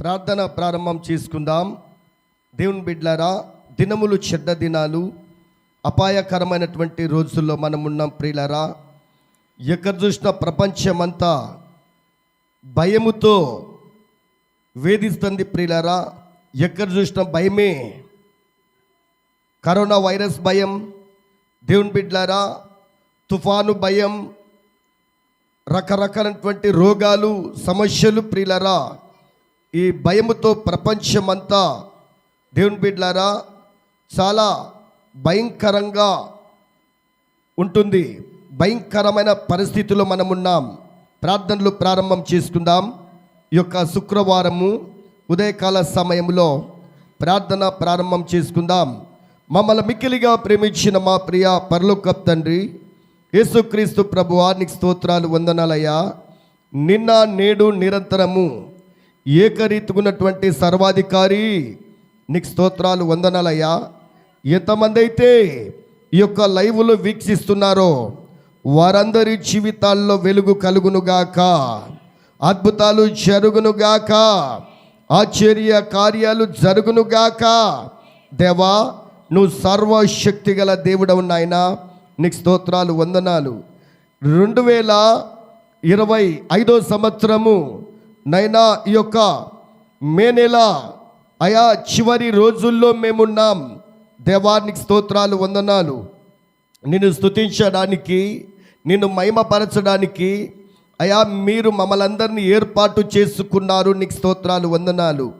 ప్రార్థన ప్రారంభం చేసుకుందాం. దేవుని బిడ్లారా దినములు చెడ్డ దినాలు అపాయకరమైనటువంటి రోజుల్లో మనం ఉన్నాం ప్రియులరా. ఎక్కడ చూసిన ప్రపంచమంతా భయముతో వేధిస్తుంది ప్రియులరా. ఎక్కడ చూసిన భయమే కరోనా వైరస్ భయం దేవుని బిడ్లారా తుఫాను భయం రకరకాలైనటువంటి రోగాలు సమస్యలు ప్రియులరా. ఈ భయముతో ప్రపంచమంతా దేవుని బిడ్లారా చాలా భయంకరంగా ఉంటుంది. భయంకరమైన పరిస్థితుల్లో మనమున్నాం. ప్రార్థనలు ప్రారంభం చేసుకుందాం. ఈ యొక్క శుక్రవారము ఉదయకాల సమయంలో ప్రార్థన ప్రారంభం చేసుకుందాం. మమ్మల్ని మిక్కిలిగా ప్రేమించిన మా ప్రియ పర్లోకప్ తండ్రి యేసుక్రీస్తు ప్రభు నీకు స్తోత్రాలు వందనాలయ్యా. నిన్న నేడు నిరంతరము ఏకరీతుకున్నటువంటి సర్వాధికారి. నీకు స్తోత్రాలు వందనాలయ్యా. ఎంతమంది అయితే ఈ యొక్క లైవ్లో వీక్షిస్తున్నారో వారందరి జీవితాల్లో వెలుగు కలుగునుగాక అద్భుతాలు జరుగునుగాక ఆశ్చర్య కార్యాలు జరుగునుగాక దేవా నువ్వు సర్వశక్తి గల దేవుడవు నాయన. నీకు స్తోత్రాలు వందనాలు. రెండు వేల ఇరవై ఐదో సంవత్సరము నైనా ఈ యొక్క మే నెల అయా చివరి రోజుల్లో మేమున్నాం. దేవానికి స్తోత్రాలు వందనాలు. నిన్ను స్తుతించడానికి నిన్ను మహిమపరచడానికి అయా మీరు మమ్మల్ని అందరినీ ఏర్పాటు చేసుకున్నారు. నీకు స్తోత్రాలు వందనాలు.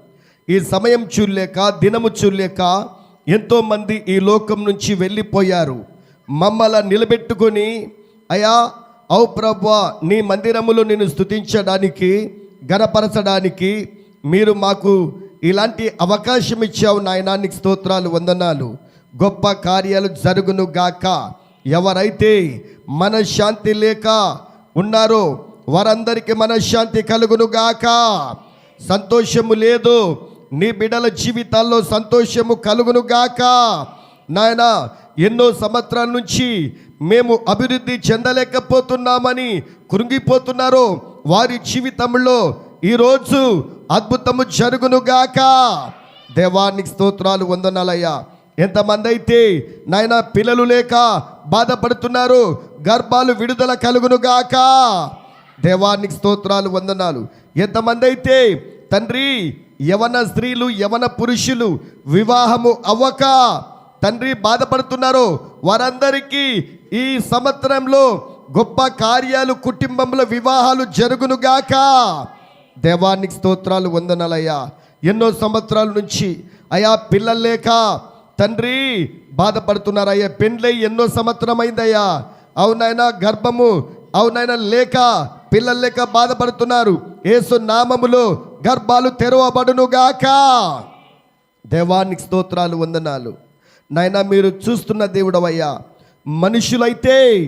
ఈ సమయం చూడలేక దినము చూడలేక ఎంతోమంది ఈ లోకం నుంచి వెళ్ళిపోయారు. మమ్మల్ని నిలబెట్టుకొని అయా ఔ ప్రభా నీ మందిరములో నేను స్థుతించడానికి గనపరచడానికి మీరు మాకు ఇలాంటి అవకాశం ఇచ్చావు నాయనానికి స్తోత్రాలు వందనాలు. గొప్ప కార్యాలు జరుగును గాక. ఎవరైతే మనశ్శాంతి లేక ఉన్నారో వారందరికీ మనశ్శాంతి కలుగును గాక. సంతోషము లేదు నీ బిడ్డల జీవితాల్లో సంతోషము కలుగును గాక. నాయన ఎన్నో సంవత్సరాల నుంచి మేము అభివృద్ధి చెందలేకపోతున్నామని కృంగిపోతున్నారో వారి జీవితంలో ఈరోజు అద్భుతము జరుగునుగాక. దేవానికి స్తోత్రాలు వందనాలయ్యా. ఎంతమంది అయితే నాయన పిల్లలు లేక బాధపడుతున్నారు గర్భాలు విడుదల కలుగునుగాక. దేవానికి స్తోత్రాలు వందనాలు. ఎంతమంది అయితే తండ్రి యవన స్త్రీలు యవన పురుషులు వివాహము అవ్వక తండ్రి బాధపడుతున్నారో వారందరికీ ఈ సంవత్సరంలో గొప్ప కార్యాలు కుటుంబంలో వివాహాలు జరుగునుగాక. దేవానికి స్తోత్రాలు వందనాలయ్యా. ఎన్నో సంవత్సరాల నుంచి అయా పిల్లలు లేక తండ్రి బాధపడుతున్నారయ్యా. పెండ్లై ఎన్నో సంవత్సరమైందయ్యా. అవునైనా గర్భము అవునైనా లేక పిల్లలు లేక బాధపడుతున్నారు. ఏసు నామములో గర్భాలు తెరవబడునుగాక. దేవానికి స్తోత్రాలు వందనాలు. నాయన మీరు చూస్తున్న దేవుడవయ్యా. మనుషులైతే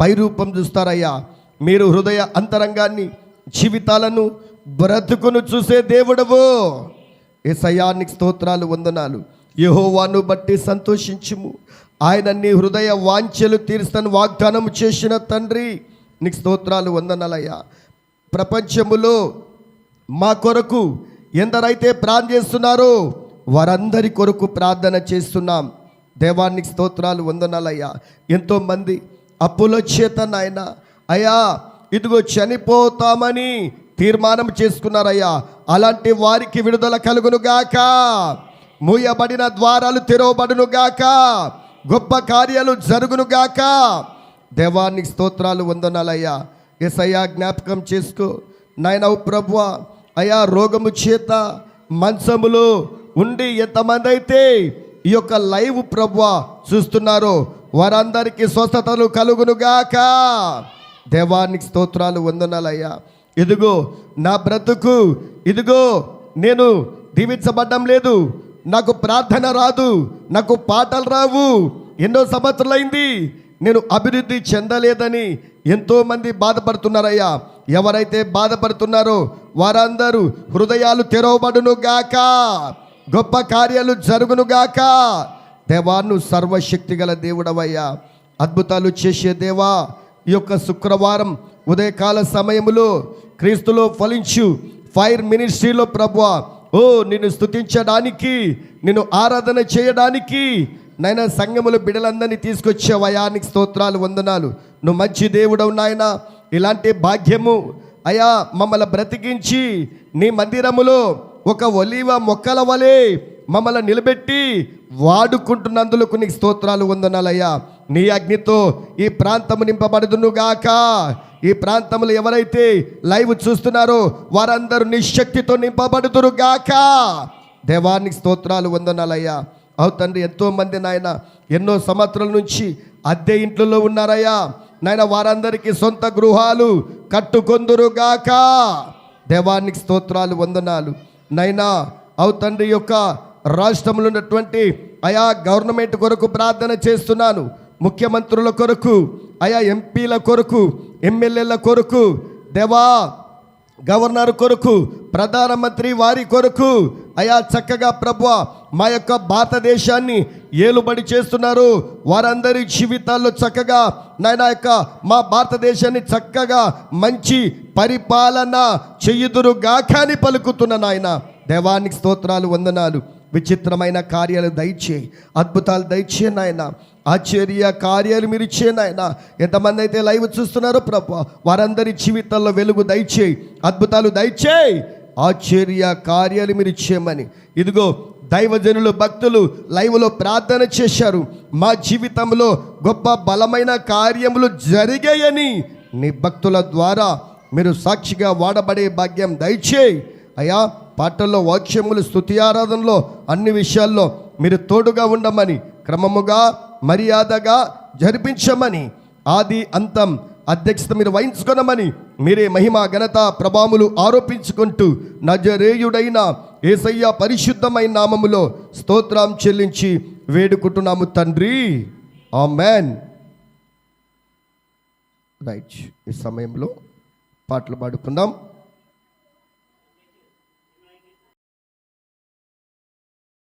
పైరూపం చూస్తారయ్యా. మీరు హృదయ అంతరంగాన్ని జీవితాలను బ్రతుకును చూసే దేవుడవు. ఏసయానికి స్తోత్రాలు వందనాలు. యహోవాను బట్టి సంతోషించుము. ఆయన నీ హృదయ వాంఛలు తీరుస్తాను వాగ్దానం చేసిన తండ్రి. నీకు స్తోత్రాలు వందనాలయ్యా. ప్రపంచములో మా కొరకు ఎందరైతే ప్రార్థన చేస్తున్నారో వారందరి కొరకు ప్రార్థన చేస్తున్నాం. దేవానికి స్తోత్రాలు వందనాలయ్యా. ఎంతోమంది అప్పుల చేత నాయన అయ్యా ఇదిగో చనిపోతామని తీర్మానం చేసుకున్నారయ్యా. అలాంటి వారికి విడుదల కలుగునుగాక మూయబడిన ద్వారాలు తెరవబడునుగాక గొప్ప కార్యాలు జరుగునుగాక దేవానికి స్తోత్రాలు వందనాలయ్యా. ఎసయ్యా జ్ఞాపకం చేసుకో. నాయన ప్రభు అయా రోగము చేత మంచములు ఉండి ఎంతమంది అయితే ఈ యొక్క లైవ్ ప్రభు చూస్తున్నారో. వారందరికీ స్వస్థతలు కలుగునుగాక దేవానికి స్తోత్రాలు వందనాలయ్యా. ఇదిగో నా బ్రతుకు ఇదిగో నేను దీవించబడ్డం లేదు. నాకు ప్రార్థన రాదు నాకు పాటలు రావు. ఎన్నో సంవత్సరాలైంది నేను అభివృద్ధి చెందలేదని ఎంతోమంది బాధపడుతున్నారయ్యా. ఎవరైతే బాధపడుతున్నారో వారందరూ హృదయాలు తెరవబడును గాక. గొప్ప కార్యాలు జరుగునుగాక దేవా నువ్వు సర్వశక్తి గల దేవుడవయ్యా. అద్భుతాలు చేసే దేవా ఈ యొక్క శుక్రవారం ఉదయకాల సమయములో క్రీస్తులో ఫలించు ఫైర్ మినిస్ట్రీలో ప్రభు ఓ నిన్ను స్తుతించడానికి నిన్ను ఆరాధన చేయడానికి నైనా సంఘములు బిడలందరినీ తీసుకొచ్చే వయానికి స్తోత్రాలు వందనాలు. నువ్వు మంచి దేవుడవు నాయన. ఇలాంటి భాగ్యము అయా మమ్మల్ని బ్రతికించి నీ మందిరములో ఒక ఒలివ మొక్కల వలె మమ్మల్ని నిలబెట్టి వాడుకుంటున్నందులకు నీకు స్తోత్రాలు వందనాలయ్యా. నీ అగ్నితో ఈ ప్రాంతము నింపబడుదునుగాక ఈ ప్రాంతంలో ఎవరైతే లైవ్ చూస్తున్నారో వారందరూ నిశక్తితో నింపబడుదురుగాక దేవానికి స్తోత్రాలు వందనాలయ్యా. అవు తండ్రి ఎంతో మంది నాయన ఎన్నో సంవత్సరాల నుంచి అద్దె ఇంట్లో ఉన్నారయ్యా. నాయన వారందరికీ సొంత గృహాలు కట్టుకొందురుగాక దేవానికి స్తోత్రాలు వందనాలు. నైనా అవు తండ్రి యొక్క రాష్ట్రంలో ఉన్నటువంటి ఆయా గవర్నమెంట్ కొరకు ప్రార్థన చేస్తున్నాను. ముఖ్యమంత్రుల కొరకు ఆయా ఎంపీల కొరకు ఎమ్మెల్యేల కొరకు దేవా గవర్నర్ కొరకు ప్రధానమంత్రి వారి కొరకు అయా చక్కగా ప్రభు మా యొక్క భారతదేశాన్ని ఏలుబడి చేస్తున్నారు. వారందరి జీవితాల్లో చక్కగా నాయన యొక్క మా భారతదేశాన్ని చక్కగా మంచి పరిపాలన చెయ్యుదురు గాకాని పలుకుతున్న నాయన. దేవానికి స్తోత్రాలు వందనాలు. విచిత్రమైన కార్యాలు దయచేయి. అద్భుతాలు దయచేయి నాయన. ఆశ్చర్య కార్యాలు మీరు ఇచ్చే నాయన. ఎంతమంది అయితే లైవ్ చూస్తున్నారో ప్రభు వారందరి జీవితాల్లో వెలుగు దయచేయి. అద్భుతాలు దయచేయి. ఆశ్చర్య కార్యాలు మీరు ఇచ్చేయమని ఇదిగో దైవజనులు భక్తులు లైవ్లో ప్రార్థన చేశారు. మా జీవితంలో గొప్ప బలమైన కార్యములు జరిగాయని నీ భక్తుల ద్వారా మీరు సాక్షిగా వాడబడే భాగ్యం దయచేయి. అయ్యా పాటల్లో వాక్యములు స్థుతి ఆరాధనలో అన్ని విషయాల్లో మీరు తోడుగా ఉండమని క్రమముగా మర్యాదగా జరిపించమని ఆది అంతం అధ్యక్షత మీరు వహించుకొనమని మీరే మహిమ ఘనత ప్రభాములు ఆరోపించుకుంటూ నజరేయుడైన ఏసయ్య పరిశుద్ధమైన నామములో స్తోత్రం చెల్లించి వేడుకుంటున్నాము తండ్రి. ఆ మ్యాన్ రైట్ ఈ సమయంలో పాటలు పాడుకుందాం.